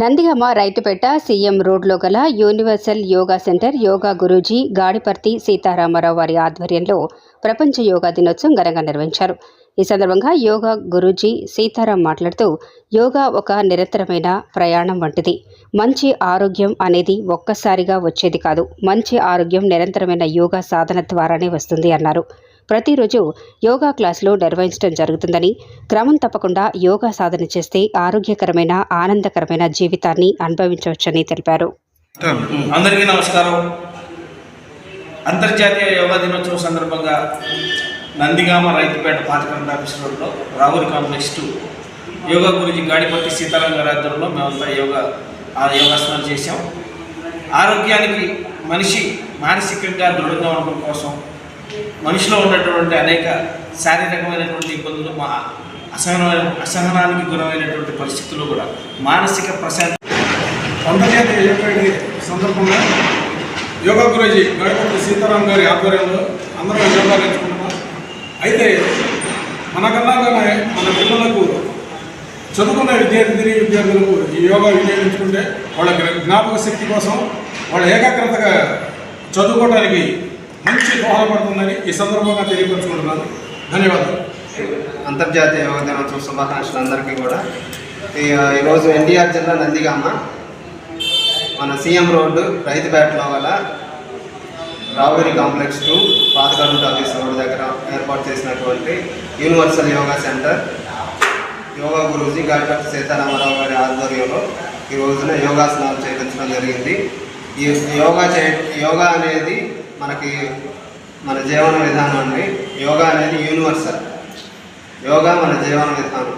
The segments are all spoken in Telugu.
నందిగామ రైతుపేట సీఎం రోడ్లో గల universal yoga centre yoga guruji Gadiparthi Seetharamarao వారి ఆధ్వర్యంలో ప్రపంచ యోగా దినోత్సవం ఘనంగా నిర్వహించారు. ఈ సందర్భంగా యోగా గురూజీ సీతారాం మాట్లాడుతూ యోగా ఒక నిరంతరమైన ప్రయాణం వంటిది. మంచి ఆరోగ్యం అనేది ఒక్కసారిగా వచ్చేది కాదు. మంచి ఆరోగ్యం నిరంతరమైన యోగా సాధన ద్వారానే వస్తుంది అన్నారు. ప్రతిరోజు యోగా క్లాసులు నిర్వహించడం జరుగుతుందని క్రమం తప్పకుండా యోగా సాధన చేస్తే ఆరోగ్యకరమైన ఆనందకరమైన జీవితాన్ని అనుభవించవచ్చని తెలిపారు. అందరికీ నమస్కారం. అంతర్జాతీయ యోగా దినోత్సవం సందర్భంగా నందిగామ రైతుపేట పాతకండ ఆఫీస్ రోడ్లో రావురి కాంప్లెక్స్ టూ యోగా గురించి గాడిపట్టి సీతారాం గారి ఆధ్వర్యంలో మేమంతా యోగా ఆ యోగాసనాలు చేసాం ఆరోగ్యానికి మనిషి మానసికంగా దృఢంగా ఉండడం కోసం మనిషిలో ఉన్నటువంటి అనేక శారీరకమైనటువంటి ఇబ్బందులు మా అసహనమైన అసహనానికి గురమైనటువంటి పరిస్థితులు కూడా మానసిక ప్రశాంతి పంతొమ్మిది యోగా సందర్భంగా యోగా గురుజీ గడపతి సీతారాం గారి ఆధ్వర్యంలో అందరం యోగా నేర్చుకుంటున్నాం. అయితే మనకన్నాగానే మన పిల్లలకు చదువుకున్న విద్యార్థిని విద్యార్థులకు ఈ యోగా వినియోగించుకుంటే వాళ్ళ జ్ఞాపక శక్తి కోసం వాళ్ళ ఏకాగ్రతగా చదువుకోవడానికి మంచి దోహదపడుతుందని ఈ సందర్భంగా తెలియపరచుకుంటున్నాను. ధన్యవాదాలు. అంతర్జాతీయ యోగా దినోత్సవ శుభాకాంక్షలు అందరికీ కూడా. ఈ- ఈరోజు ఎన్టీఆర్ జిల్లా నందిగామ మన సీఎం రోడ్డు రైతుపేటలో గల Ravuri complex to Pathagadda office road దగ్గర ఏర్పాటు చేసినటువంటి యూనివర్సల్ యోగా సెంటర్. యోగా గురూజీ గాడిపట్టి సీతారామరావు గారి ఆధ్వర్యంలో ఈ రోజున యోగాసనాలు చేయించడం జరిగింది. ఈ యోగా చే యోగా అనేది మనకి మన జీవన విధానం అండి. యోగా అనేది యూనివర్సల్ యోగా మన జీవన విధానం.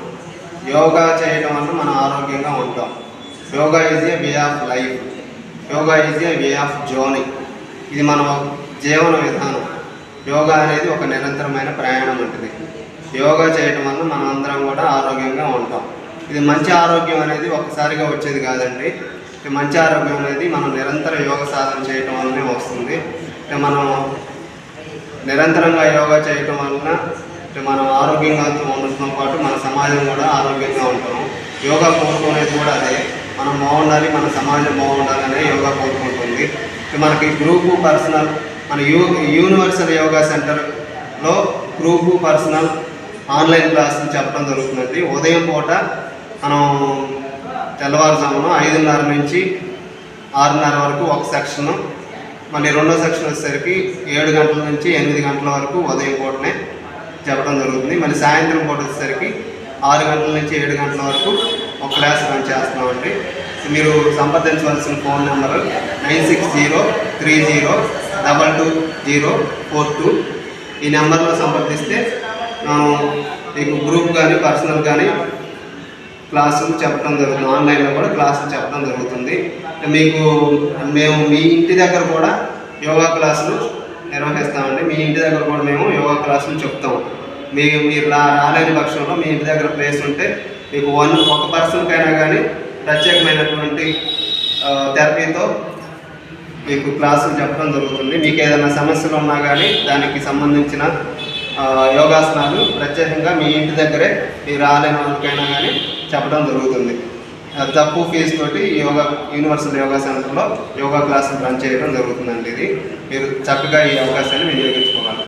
యోగా చేయడం వల్ల మనం ఆరోగ్యంగా ఉంటాం. Yoga is a way of life yoga is a way of జోని ఇది మన జీవన విధానం. యోగా అనేది ఒక నిరంతరమైన ప్రయాణం ఉంటుంది యోగా చేయడం వల్ల మనం అందరం కూడా ఆరోగ్యంగా ఉంటాం. ఇది మంచి ఆరోగ్యం అనేది ఒక్కసారిగా వచ్చేది కాదండి. మంచి ఆరోగ్యం అనేది మనం నిరంతర యోగ సాధన చేయటం వల్లనే వస్తుంది. మనం నిరంతరంగా యోగా చేయటం వలన మనం ఆరోగ్యంగా ఉండటంతో పాటు మన సమాజం కూడా ఆరోగ్యంగా ఉంటాము యోగా కోరుకునేది కూడా అదే. మనం బాగుండాలి మన సమాజం బాగుండాలనే యోగా కోరుకుంటుంది. మనకి గ్రూపు పర్సనల్ మన యూ యూనివర్సల్ యోగా సెంటర్లో గ్రూపు పర్సనల్ ఆన్లైన్ క్లాసులు చెప్పడం జరుగుతుంది ఉదయం పూట మనం తెల్లవారుజామున ఐదున్నర నుంచి ఆరున్నర వరకు ఒక సెక్షను మళ్ళీ రెండో సెక్షన్ వచ్చేసరికి ఏడు గంటల నుంచి ఎనిమిది గంటల వరకు ఉదయం పూటనే చెప్పడం జరుగుతుంది. మళ్ళీ సాయంత్రం పూట వచ్చేసరికి ఆరు గంటల నుంచి ఏడు గంటల వరకు ఒక క్లాస్ రన్ చేస్తున్నామండి. మీరు సంప్రదించవలసిన phone number nine six zero three zero double two zero four two. ఈ నెంబర్లో సంప్రదిస్తే మనం మీకు గ్రూప్ కానీ పర్సనల్ కానీ క్లాసులు చెప్పడం జరుగుతుంది. ఆన్లైన్లో కూడా క్లాసులు చెప్పడం జరుగుతుంది. మీకు మేము మీ ఇంటి దగ్గర కూడా యోగా క్లాసులు నిర్వహిస్తామండి. మీ ఇంటి దగ్గర కూడా మేము యోగా క్లాసులు చెప్తాం. మీ మీరు రా రాలేని పక్షంలో మీ ఇంటి దగ్గర ప్లేస్ ఉంటే మీకు వన్ ఒక పర్సన్కైనా కానీ ప్రత్యేకమైనటువంటి థెరపీతో మీకు క్లాసులు చెప్పడం జరుగుతుంది. మీకు ఏదైనా సమస్యలు ఉన్నా కానీ దానికి సంబంధించిన యోగాసనాలు ప్రత్యేకంగా మీ ఇంటి దగ్గరే మీరు రాలేని వాళ్ళకైనా కానీ చెప్పడం జరుగుతుంది. తక్కువ ఫీజు తోటి యోగా యూనివర్సల్ యోగా సెంటర్లో యోగా క్లాసులు రన్ చేయడం జరుగుతుందండి ఇది. మీరు చక్కగా ఈ అవకాశాన్ని వినియోగించుకోవాలి.